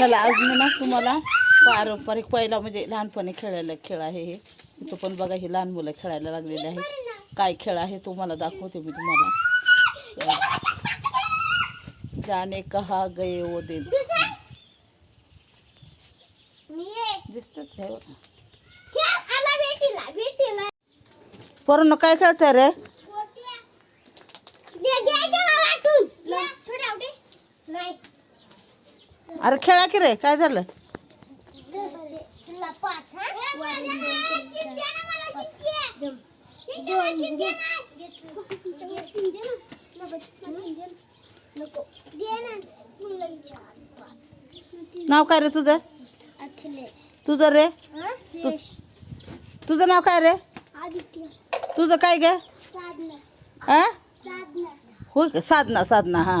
चला आज मी ना तुम्हाला पारंपरिक पहिला म्हणजे लहानपणी खेळलेला खेळ आहे हे. इथं पण बघा ही लहान मुलं खेळायला लागलेली आहेत. काय खेळ आहे तुम्हाला दाखवते मी तुम्हाला. जाने कहा गए वो दिन. दिसतात पोरांनो काय खेळताय रे? अरे खेळा की रे काय झालं? नाव काय रे तुझं? तुझं रे? तुझं नाव काय रे? तुझं काय ग? हा होय का साधना साधना हा.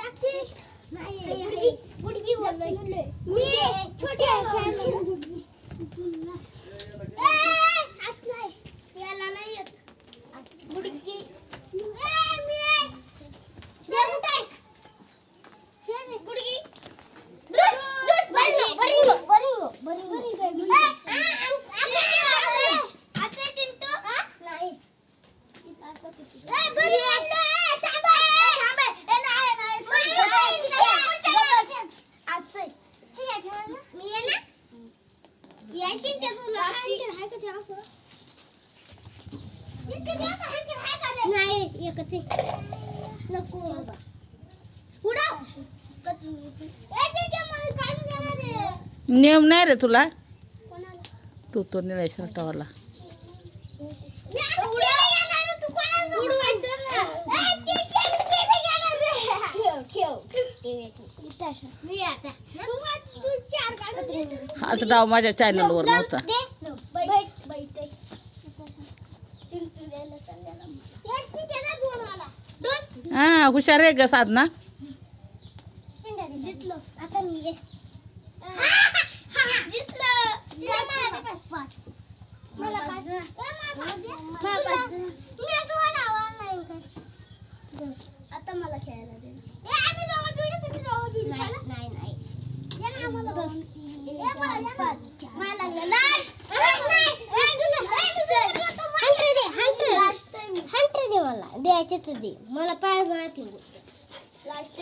রাখি एकच नको. नियम नाही रे तुला. तू तो निळ्या शर्टावाला. आज डाव माझ्या चॅनलवर नव्हता हा हुशार आहे ग साधना. जितलो. आता मी ये. जितलो मला आता मला खेळायला दे. मला द्यायचे तर दे मला पाय मारतील लास्ट